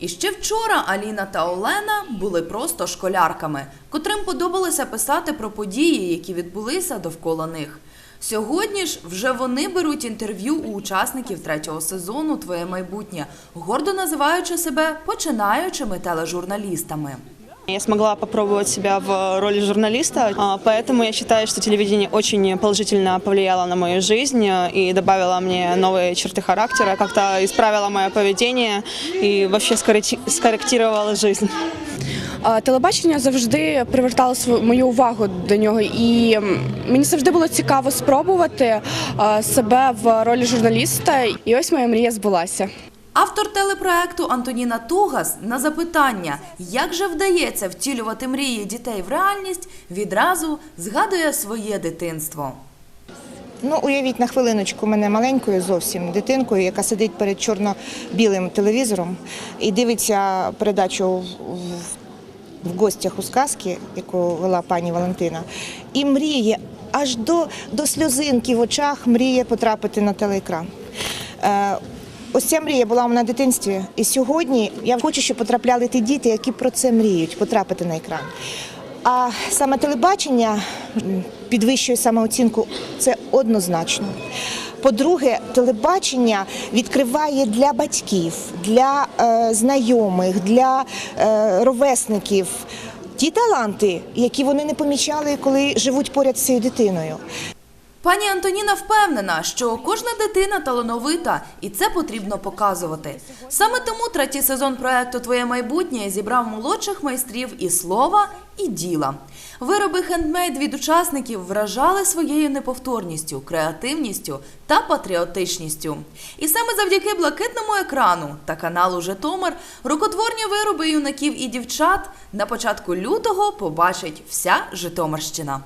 І ще вчора Аліна та Олена були просто школярками, котрим подобалося писати про події, які відбулися довкола них. Сьогодні ж вже вони беруть інтерв'ю у учасників третього сезону Твоє майбутнє, гордо називаючи себе починаючими тележурналістами. Я смогла попробовать себя в роли журналиста, а, поэтому я считаю, что телевидение очень положительно повлияло на мою жизнь э, и добавило мне новые черты характера, как-то исправило мое поведение и вообще скорректи- скорректировало жизнь. А, Телебачення завжди привертало свою мою увагу до нього, і м, мені завжди було цікаво спробувати а, себе в ролі журналіста. І ось моя мрія збулася. Автор телепроекту Антоніна Тугас на запитання, як же вдається втілювати мрії дітей в реальність, відразу згадує своє дитинство. Ну, уявіть на хвилиночку мене маленькою зовсім дитинкою, яка сидить перед чорно-білим телевізором і дивиться передачу в, гостях у сказки, яку вела пані Валентина, і мріє аж до, до сльозинки в очах мріє потрапити на телеекран. Ось ця мрія була у мене в дитинстві, і сьогодні я хочу, щоб потрапляли ті діти, які про це мріють, потрапити на екран. А саме телебачення підвищує самооцінку це однозначно. По-друге, телебачення відкриває для батьків, для е, знайомих, для е, ровесників ті таланти, які вони не помічали, коли живуть поряд з цією дитиною. Пані Антоніна впевнена, що кожна дитина талановита, і це потрібно показувати. Саме тому третій сезон проекту Твоє майбутнє зібрав молодших майстрів і слова, і діла. Вироби хендмейд від учасників вражали своєю неповторністю, креативністю та патріотичністю. І саме завдяки блакитному екрану та каналу Житомир рукотворні вироби юнаків і дівчат на початку лютого побачить вся Житомирщина.